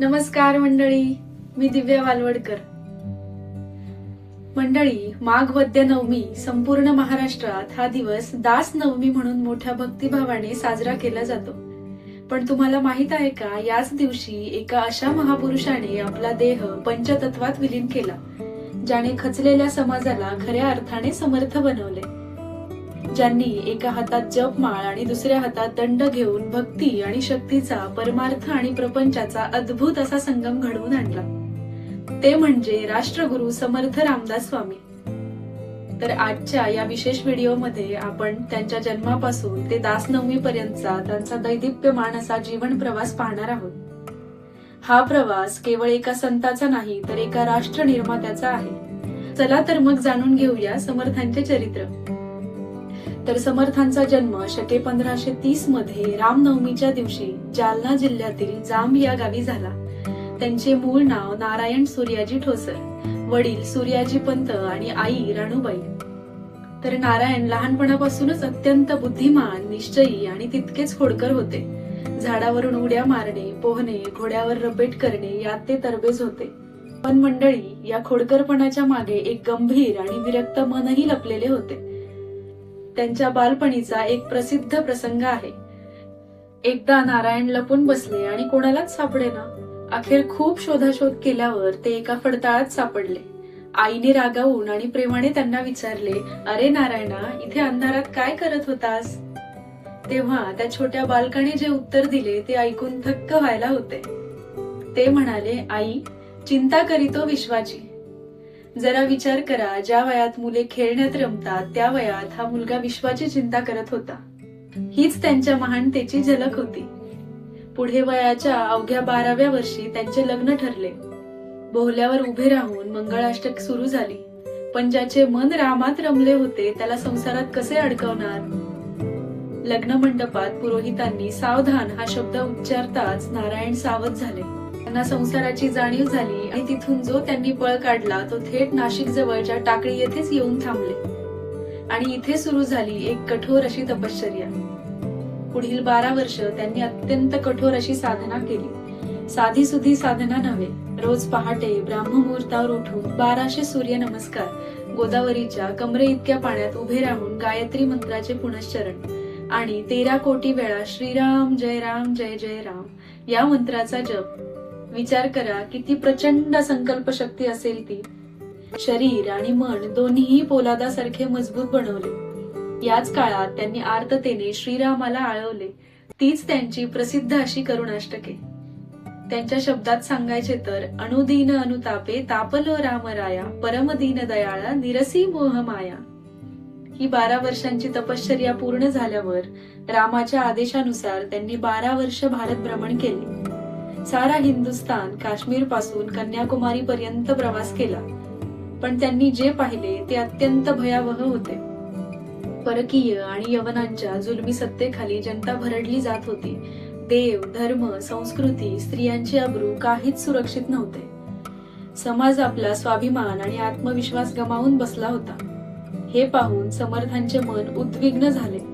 नमस्कार मंडळी मी दिव्या वालवडकर. मंडळी माघ वद्य नवमी संपूर्ण महाराष्ट्रात हा दिवस दास नवमी म्हणून मोठ्या भक्तिभावाने साजरा केला जातो. पण तुम्हाला माहीत आहे का याच दिवशी एका अशा महापुरुषाने आपला देह पंचतत्वात विलीन केला ज्याने खचलेल्या समाजाला खऱ्या अर्थाने समर्थ बनवले. ज्यांनी एका हातात जपमाळ आणि दुसऱ्या हातात दंड घेऊन भक्ती आणि शक्तीचा परमार्थ आणि प्रपंचाचा अद्भुत असा संगम घडवून आणला. ते म्हणजे राष्ट्रगुरु समर्थ रामदास स्वामी. तर आजच्या या विशेष व्हिडिओमध्ये आपण त्यांच्या जन्मापासून ते दासनवमी पर्यंतचा त्यांचा दैदिप्यमान असा जीवन प्रवास पाहणार आहोत. हा प्रवास केवळ एका संताचा नाही तर एका राष्ट्र निर्मात्याचा आहे. चला तर मग जाणून घेऊया समर्थांचे चरित्र. तर समर्थांचा जन्म शके पंधराशे तीसमध्ये रामनवमीच्या दिवशी जालना जिल्ह्यातील जांब या गावी झाला. त्यांचे मूळ नाव नारायण सूर्याजी ठोसर वडील सूर्याजी पंत आणि आई राणूबाई. तर नारायण लहानपणापासूनच अत्यंत बुद्धिमान निश्चयी आणि तितकेच खोडकर होते. झाडावरून उड्या मारणे पोहणे घोड्यावर रपेट करणे यात ते तरबेज होते. पण मंडळी या खोडकरपणाच्या मागे एक गंभीर आणि विरक्त मनही लपलेले होते. त्यांच्या बालपणीचा एक प्रसिद्ध प्रसंग आहे. एकदा नारायण लपून बसले आणि कोणालाच सापडेना. अखेर खूप शोधाशोध केल्यावर ते एका फडताळात सापडले. आईने रागावून आणि प्रेमाने त्यांना विचारले अरे नारायणा इथे अंधारात काय करत होतास? तेव्हा त्या छोट्या बालकाने जे उत्तर दिले ते ऐकून थक्क व्हायला होते. ते म्हणाले आई चिंता करीतो विश्वाची. जरा विचार करा ज्या वयात मुले खेळण्यात रमतात त्या वयात हा मुलगा विश्वाची चिंता करत होता. हीच त्यांच्या महानतेची झलक होती. पुढे वयाच्या अवघ्या बाराव्या वर्षी त्यांचे लग्न ठरले. बोहल्यावर उभे राहून मंगळाष्टक सुरू झाली. पण ज्याचे मन रामात रमले होते त्याला संसारात कसे अडकवणार? लग्न मंडपात पुरोहितांनी सावधान हा शब्द उच्चारताच नारायण सावध झाले. त्यांना संसाराची जाणीव झाली आणि तिथून जो त्यांनी पळ काढला तो थेट नाशिक जवळच्या टाकळी येथेच येऊन थांबले. आणि इथे सुरू झाली एक कठोर अशी तपश्चर्या. पुढील बारा वर्ष त्यांनी अत्यंत कठोर अशी साधना केली. साधी सुधी साधना नव्हे रोज पहाटे ब्राह्ममुहूर्तावर उठून बाराशे सूर्य नमस्कार गोदावरीच्या कमरे इतक्या पाण्यात उभे राहून गायत्री मंत्राचे पुनश्चरण आणि तेरा कोटी वेळा श्रीराम जय राम जय जय राम या मंत्राचा जप विचार करा किती प्रचंड संकल्प शक्ती असेल ती. शरीर आणि मन दोन्हीही पोलादासारखे मजबूत बनवले. याच काळात त्यांनी आर्ततेने श्रीरामाला आळवले. तीच त्यांची प्रसिद्ध अशी करुणाष्टके. त्यांच्या शब्दात सांगायचे तर अनुदीन अनुतापे तापलो रामराया परमदीन दयाळा निरसी मोह माया. ही बारा वर्षांची तपश्चर्या पूर्ण झाल्यावर रामाच्या आदेशानुसार त्यांनी बारा वर्ष भारत भ्रमण केले. सारा हिंदुस्तान काश्मीरपासून कन्याकुमारी पर्यंत प्रवास केला. पण त्यांनी जे पाहिले ते अत्यंत भयावह होते. परकीय आणि यवनांच्या जुलमी सत्तेखाली जनता भरडली जात होती. देव धर्म संस्कृती स्त्रियांची अब्रू काहीच सुरक्षित नव्हते. समाज आपला स्वाभिमान आणि आत्मविश्वास गमावून बसला होता. हे पाहून समर्थांचे मन उद्विग्न झाले.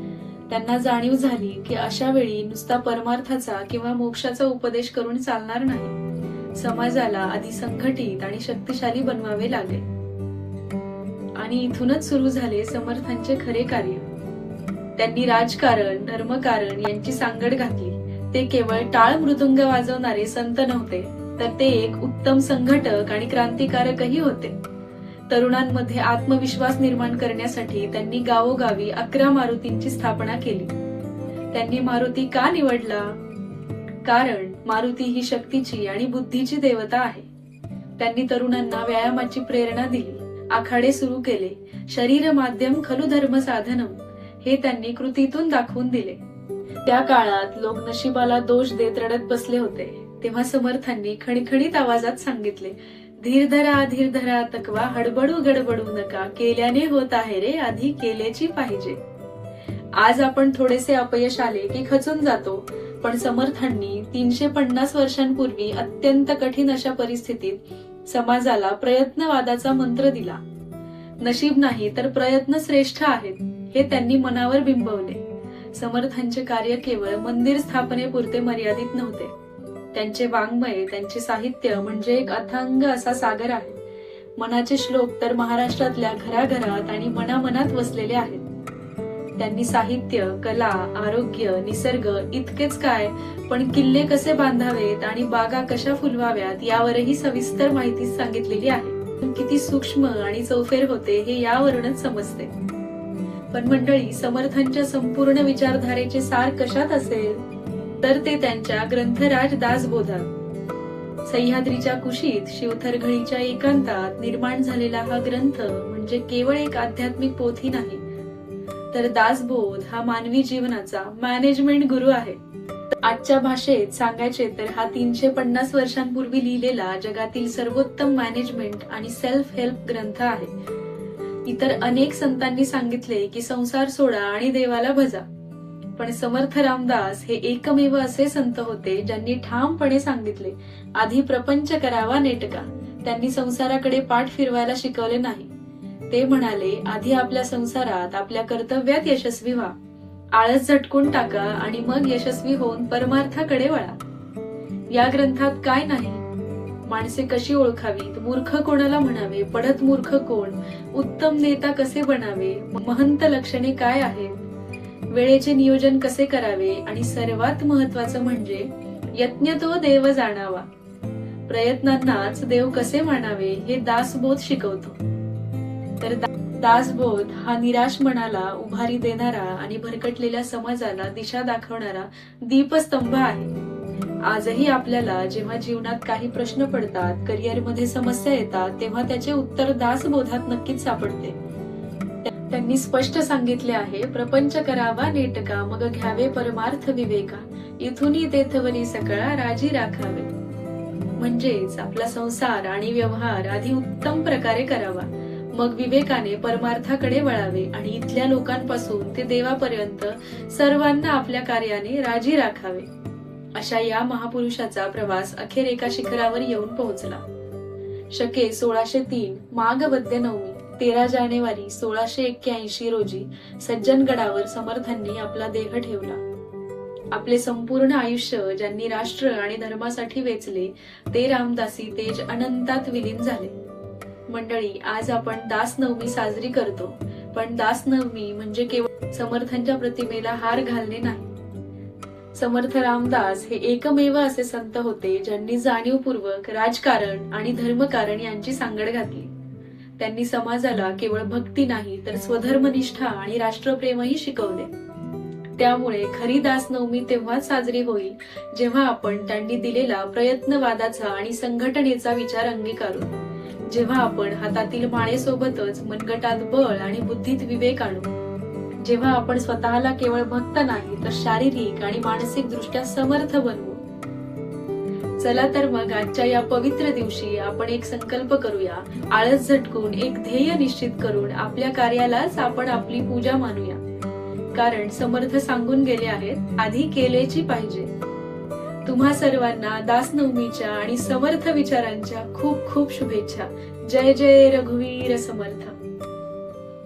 त्यांना जाणीव झाली की अशा वेळी नुसता परमार्थाचा किंवा मोक्षाचा उपदेश करून चालणार नाही. समाजाला आधी संघटित आणि शक्तिशाली बनवावे लागेल. आणि इथूनच सुरू झाले समर्थांचे खरे कार्य. त्यांनी राजकारण धर्मकारण यांची सांगड घातली. ते केवळ टाळ मृदुंग वाजवणारे संत नव्हते तर ते एक उत्तम संघटक आणि क्रांतिकारकही होते. तरुणांमध्ये आत्मविश्वास निर्माण करण्यासाठी त्यांनी गावोगावी अकरा मारुतींची स्थापना केली. त्यांनी मारुती का निवडला? कारण मारुती ही शक्तीची आणि बुद्धीची देवता आहे. त्यांनी तरुणांना व्यायामाची प्रेरणा दिली आखाडे सुरू केले शरीर माध्यम खलु धर्म साधनम हे त्यांनी कृतीतून दाखवून दिले. त्या काळात लोक नशिबाला दोष देत रडत बसले होते तेव्हा समर्थांनी खणखणीत आवाजात सांगितले धीर धरा धीर धरा तकवा हडबडू गडबडू नका. केल्याने होत आहे रे आधी केल्याची पाहिजे. आज आपण थोडेसे अपयश आले की खचून जातो. पण समर्थांनी तीनशे पन्नास वर्षांपूर्वी अत्यंत कठीण अशा परिस्थितीत समाजाला प्रयत्नवादाचा मंत्र दिला. नशीब नाही तर प्रयत्न श्रेष्ठ आहेत हे त्यांनी मनावर बिंबवले. समर्थांचे कार्य केवळ मंदिर स्थापनेपुरते मर्यादित नव्हते. त्यांचे वाङ्मय त्यांचे साहित्य म्हणजे एक अथांग असा सागर आहे. मनाचे श्लोक तर महाराष्ट्रातल्या घराघरात आणि मनामनात वसलेले आहेत. त्यांनी साहित्य कला आरोग्य निसर्ग इतकेच काय पण किल्ले कसे बांधावेत आणि बागा कशा फुलवाव्यात यावरही सविस्तर माहिती सांगितलेली आहे. पण किती सूक्ष्म आणि चौफेर होते हे यावरूनच समजते. पण मंडळी समर्थांच्या संपूर्ण विचारधारेचे सार कशात असेल? तर ते त्यांच्या ग्रंथराज दासबोधात सह्याद्रीच्या कुशीत शिवथरघळीच्या एकांतात निर्माण झालेला हा ग्रंथ म्हणजे केवळ एक आध्यात्मिक पोथी नाही तर दासबोध हा मानवी जीवनाचा मॅनेजमेंट गुरु आहे. आजच्या भाषेत सांगायचे तर हा तीनशे पन्नास वर्षांपूर्वी लिहिलेला जगातील सर्वोत्तम मॅनेजमेंट आणि सेल्फ हेल्प ग्रंथ आहे. इतर अनेक संतांनी सांगितले की संसार सोडा आणि देवाला भजा. पण समर्थ रामदास हे एकमेव असे संत होते ज्यांनी ठामपणे सांगितले आधी प्रपंच करावा नेटका. त्यांनी संसाराकडे पाठ फिरवायला शिकवले नाही. ते म्हणाले आधी आपल्या संसारात आपल्या कर्तव्यात यशस्वी व्हा. आळस झटकून टाका आणि मग यशस्वी होऊन परमार्थाकडे वळा. या ग्रंथात काय नाही. माणसे कशी ओळखावीत? मूर्ख कोणाला म्हणावे? पडत मूर्ख कोण? उत्तम नेता कसे बनावे? महंत लक्षणे काय आहेत? वेळेचे नियोजन कसे करावे आणि सर्वात महत्वाचं म्हणजे यज्ञ तो देव जाणावा. प्रयत्नांनाच देव कसे मानावे हे दासबोध शिकवतो. तर दासबोध हा निराश मनाला उभारी देणारा आणि भरकटलेल्या समाजाला दिशा दाखवणारा दीपस्तंभ आहे. आजही आपल्याला जेव्हा जीवनात काही प्रश्न पडतात करिअरमध्ये समस्या येतात तेव्हा त्याचे उत्तर दासबोधात नक्कीच सापडते. त्यांनी स्पष्ट सांगितले आहे प्रपंच करावा नेटका मग घ्यावे परमार्थ विवेका. इथूनही तेथवनी सकळा राजी राखावे. म्हणजेच आपला संसार आणि व्यवहार आधी उत्तम प्रकारे करावा. मग विवेकाने परमार्थाकडे वळावे आणि इथल्या लोकांपासून ते देवापर्यंत सर्वांना आपल्या कार्याने राजी राखावे. अशा या महापुरुषाचा प्रवास अखेर एका शिखरावर येऊन पोहोचला. शके सोळाशे तीन माघ वद्य नवमी. तेरा जानेवारी सोळाशे एक्क्याऐंशी रोजी सज्जनगडावर समर्थांनी आपला देह ठेवला. आपले संपूर्ण आयुष्य ज्यांनी राष्ट्र आणि धर्मासाठी वेचले ते रामदासी तेज अनंतात विलीन झाले. मंडळी आज आपण दास नवमी साजरी करतो पण दास नवमी म्हणजे केवळ समर्थांच्या प्रतिमेला हार घालणे नाही. समर्थ रामदास हे एकमेव असे संत होते ज्यांनी जाणीवपूर्वक राजकारण आणि धर्मकारण यांची सांगड घातली. त्यांनी समाजाला केवळ भक्ती नाही तर स्वधर्मनिष्ठा आणि राष्ट्रप्रेमही शिकवले. त्यामुळे खरी दासनवमी तेव्हाच साजरी होईल जेव्हा आपण त्यांनी दिलेला प्रयत्नवादाचा आणि संघटनेचा विचार अंगीकारू. जेव्हा आपण हातातील माळेसोबतच मनगटात बळ आणि बुद्धीत विवेक आणू. जेव्हा आपण स्वतःला केवळ भक्त नाही तर शारीरिक आणि मानसिक दृष्ट्या समर्थ बनवू. चला तर मग आजच्या या पवित्र दिवशी आपण एक संकल्प करूया. आळस झटकून एक ध्येय निश्चित करून आपल्या कार्यालाच आपण आपली पूजा मानूया. कारण समर्थ सांगून गेले आहेत आधी केलेची पाहिजे. तुम्हा सर्वांना दासनवमीच्या आणि समर्थ विचारांच्या खूप खूप शुभेच्छा. जय जय रघुवीर समर्थ.